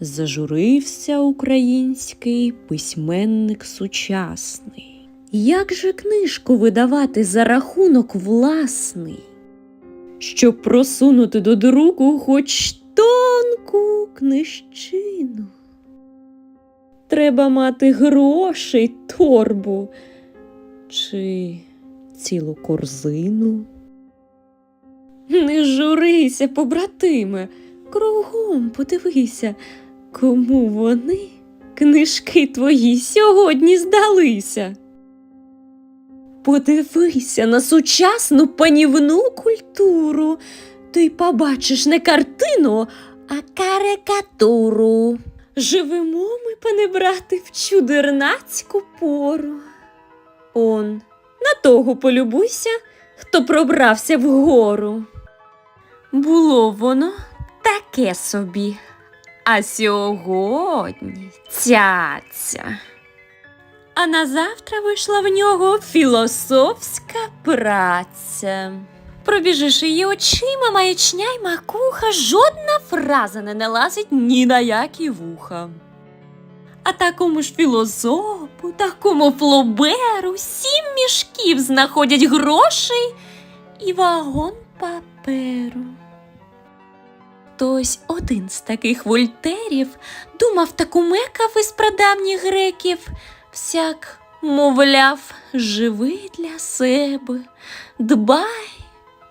Зажурився український письменник сучасний. Як же книжку видавати за рахунок власний? Щоб просунути до друку хоч тонку книжчину. Треба мати грошей торбу чи цілу корзину. Не журися, побратиме, кругом подивися, кому вони, книжки твої, сьогодні здалися. Подивися на сучасну панівну культуру, й побачиш не картину, а карикатуру. Живемо ми, пане брате, в чудернацьку пору. Он на того полюбуйся, хто пробрався вгору. Було воно таке собі, а сьогодні цяця. А на завтра вийшла в нього філософська праця. Пробіжиш її очима, маячня й макуха, жодна фраза не налазить ні на які вуха. А такому ж філософу, такому флоберу сім мішків знаходять грошей і вагон паперу. Тось один з таких вольтерів думав та кумекав із прадавніх греків, всяк, мовляв, живи для себе, дбай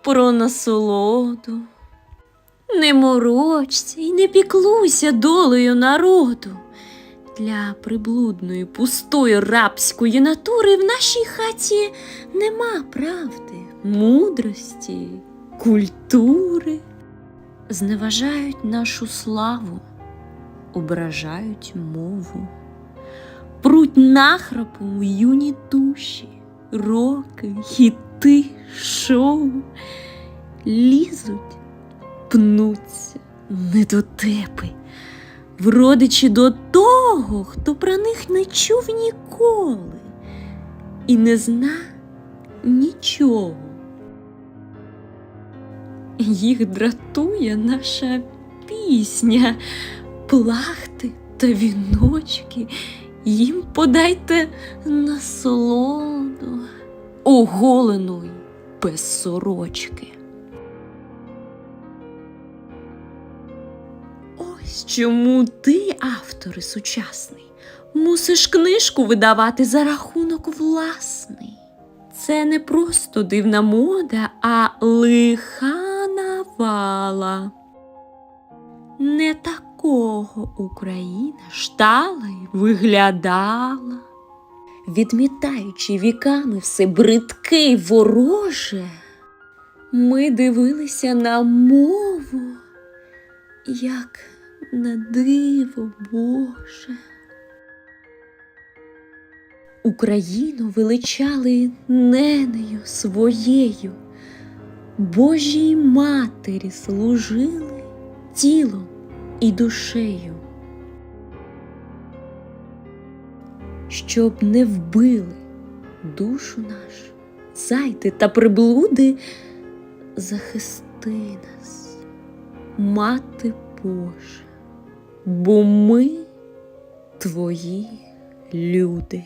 про насолоду. Не морочся і не піклуйся долею народу. Для приблудної, пустої рабської натури в нашій хаті нема правди, мудрості, культури. Зневажають нашу славу, ображають мову, пруть нахрапом юні душі, роки, хіти, шоу, лізуть, пнуться недотепи в родичі до того, хто про них не чув ніколи і не зна нічого. Їх дратує наша пісня, плахти та віночки. Їм подайте насолоду, оголену й без сорочки. Ось чому ти, автори сучасний, мусиш книжку видавати за рахунок власний. Це не просто дивна мода, а лиха навала. Не такого Україна штала й виглядала. Відмітаючи віками все бридке й вороже, ми дивилися на мову як на диво Боже. Україну величали ненею своєю, Божій матері служили тілом і душею. Щоб не вбили душу нашу, зайти та приблуди, захисти нас мати Божа, бо ми твої люди.